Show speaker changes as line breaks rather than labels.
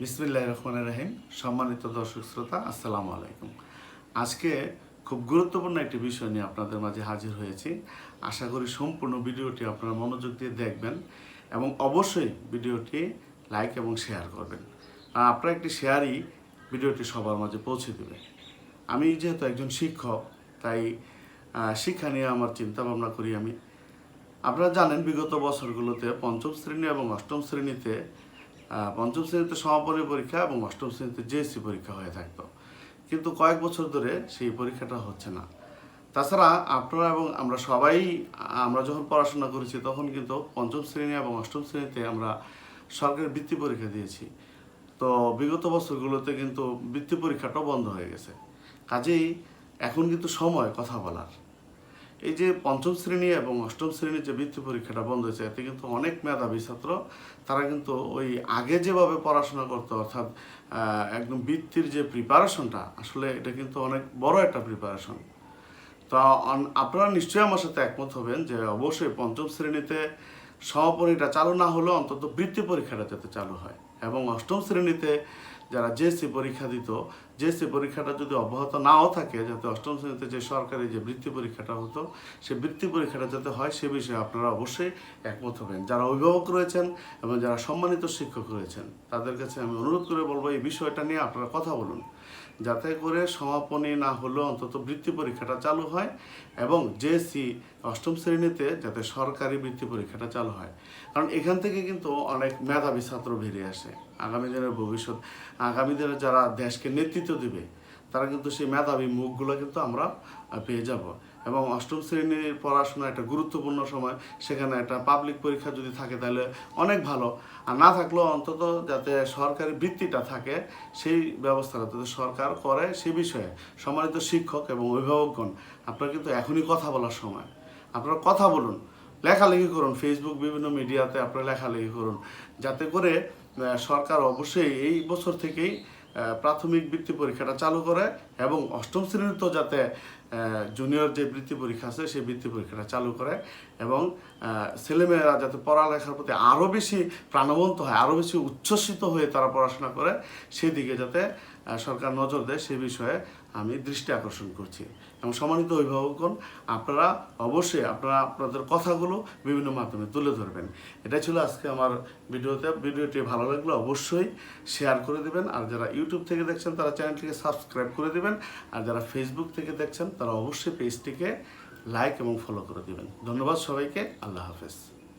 বিসমিল্লাহ রহমান রাহিম। সম্মানিত দর্শক শ্রোতা, আসসালামু আলাইকুম। আজকে খুব গুরুত্বপূর্ণ একটি বিষয় নিয়ে আপনাদের মাঝে হাজির হয়েছি। আশা করি সম্পূর্ণ ভিডিওটি আপনারা মনোযোগ দিয়ে দেখবেন এবং অবশ্যই ভিডিওটি লাইক এবং শেয়ার করবেন। আর আপনার একটি শেয়ারই ভিডিওটি সবার মাঝে পৌঁছে দেবে আমি যেহেতু একজন শিক্ষক, তাই শিক্ষা নিয়ে আমার চিন্তা ভাবনা করি আমি। আপনারা জানেন, বিগত বছরগুলোতে পঞ্চম শ্রেণি এবং অষ্টম শ্রেণীতে পঞ্চম শ্রেণীতে সমাপনী পরীক্ষা এবং অষ্টম শ্রেণীতে জেএসসি পরীক্ষা হয়ে থাকতো। কিন্তু কয়েক বছর ধরে সেই পরীক্ষাটা হচ্ছে না। তাছাড়া আপনারা এবং আমরা সবাই, আমরা যখন পড়াশোনা করেছি তখন কিন্তু পঞ্চম শ্রেণি এবং অষ্টম শ্রেণীতে আমরা সরকারি বৃত্তি পরীক্ষা দিয়েছি। তো বিগত বছরগুলোতে কিন্তু বৃত্তি পরীক্ষাটাও বন্ধ হয়ে গেছে। কাজেই এখন কিন্তু সময় কথা বলার। এই যে পঞ্চম শ্রেণি এবং অষ্টম শ্রেণির যে বৃত্তি পরীক্ষাটা বন্ধ হয়েছে, এতে কিন্তু অনেক মেধাবী ছাত্র, তারা কিন্তু ওই আগে যেভাবে পড়াশোনা করতো, অর্থাৎ একদম বৃত্তির যে প্রিপারেশনটা আসলে এটা কিন্তু অনেক বড় একটা প্রিপারেশন তো আপনারা নিশ্চয়ই আমার সাথে একমত হবেন যে অবশ্যই পঞ্চম শ্রেণীতে সমাপনীটা চালু না হলেও অন্তত বৃত্তি পরীক্ষাটা যাতে চালু হয় এবং অষ্টম শ্রেণীতে যারা জেএসসি পরীক্ষা দিত জেএসসি পরীক্ষাটা যদি অব্যাহত নাও থাকে, যাতে অষ্টম শ্রেণীতে যে সরকারি যে বৃত্তি পরীক্ষাটা হতো, সে বৃত্তি পরীক্ষাটা যাতে হয়, সে বিষয়ে আপনারা অবশ্যই একমত হবেন। যারা অভিভাবক রয়েছেন এবং যারা সম্মানিত শিক্ষক রয়েছেন, তাদের কাছে আমি অনুরোধ করে বলব, এই বিষয়টা নিয়ে আপনারা কথা বলুন। যাতে করে সমাপনী না হলেও অন্তত বৃত্তি পরীক্ষাটা চালু হয় এবং জেসি অষ্টম শ্রেণীতে যাতে সরকারি বৃত্তি পরীক্ষাটা চালু হয়। কারণ এখান থেকে কিন্তু অনেক মেধাবী ছাত্র বেরিয়ে আসে। আগামী দিনের ভবিষ্যৎ, আগামী দিনে যারা দেশকে নেতৃত্ব দেবে তারা কিন্তু সেই মেধাবী মুখগুলো কিন্তু আমরা পেয়ে যাব। এবং অষ্টম শ্রেণির পড়াশোনা একটা গুরুত্বপূর্ণ সময়, সেখানে একটা পাবলিক পরীক্ষা যদি থাকে তাহলে অনেক ভালো। আর না থাকলেও অন্তত যাতে সরকারি বৃত্তিটা থাকে, সেই ব্যবস্থাটা যাতে সরকার করে সে বিষয়ে। সম্মানিত শিক্ষক এবং অভিভাবকগণ, আপনার কিন্তু এখনই কথা বলার সময়। আপনারা কথা বলুন, লেখালেখি করুন ফেসবুক বিভিন্ন মিডিয়াতে আপনারা লেখালেখি করুন। যাতে করে সরকার অবশ্যই এই বছর থেকেই প্রাথমিক বৃত্তি পরীক্ষাটা চালু করে এবং অষ্টম শ্রেণির তো যাতে জুনিয়র যে বৃত্তি পরীক্ষা আছে সেই বৃত্তি পরীক্ষাটা চালু করে এবং ছেলেমেয়েরা যাতে পড়ালেখার প্রতি আরও বেশি প্রাণবন্ত হয় আরও বেশি উচ্ছ্বসিত হয়ে তারা পড়াশোনা করে, সেদিকে যাতে সরকার নজর দেয় সে বিষয়ে আমি দৃষ্টি আকর্ষণ করছি। এবং সম্মানিত অভিভাবকগণ, আপনারা অবশ্যই আপনারা আপনাদের কথাগুলো বিভিন্ন মাধ্যমে তুলে ধরবেন। এটা ছিল আজকে আমার ভিডিওতে। ভিডিওটি ভালো লাগলে অবশ্যই শেয়ার করে দেবেন। আর যারা ইউটিউব থেকে দেখছেন, তারা চ্যানেলটিকে সাবস্ক্রাইব করে দেবেন। আর যারা ফেসবুক থেকে দেখছেন, তারা অবশ্যই পেজটিকে লাইক এবং ফলো করে দিবেন। ধন্যবাদ সবাইকে। আল্লাহ হাফেজ।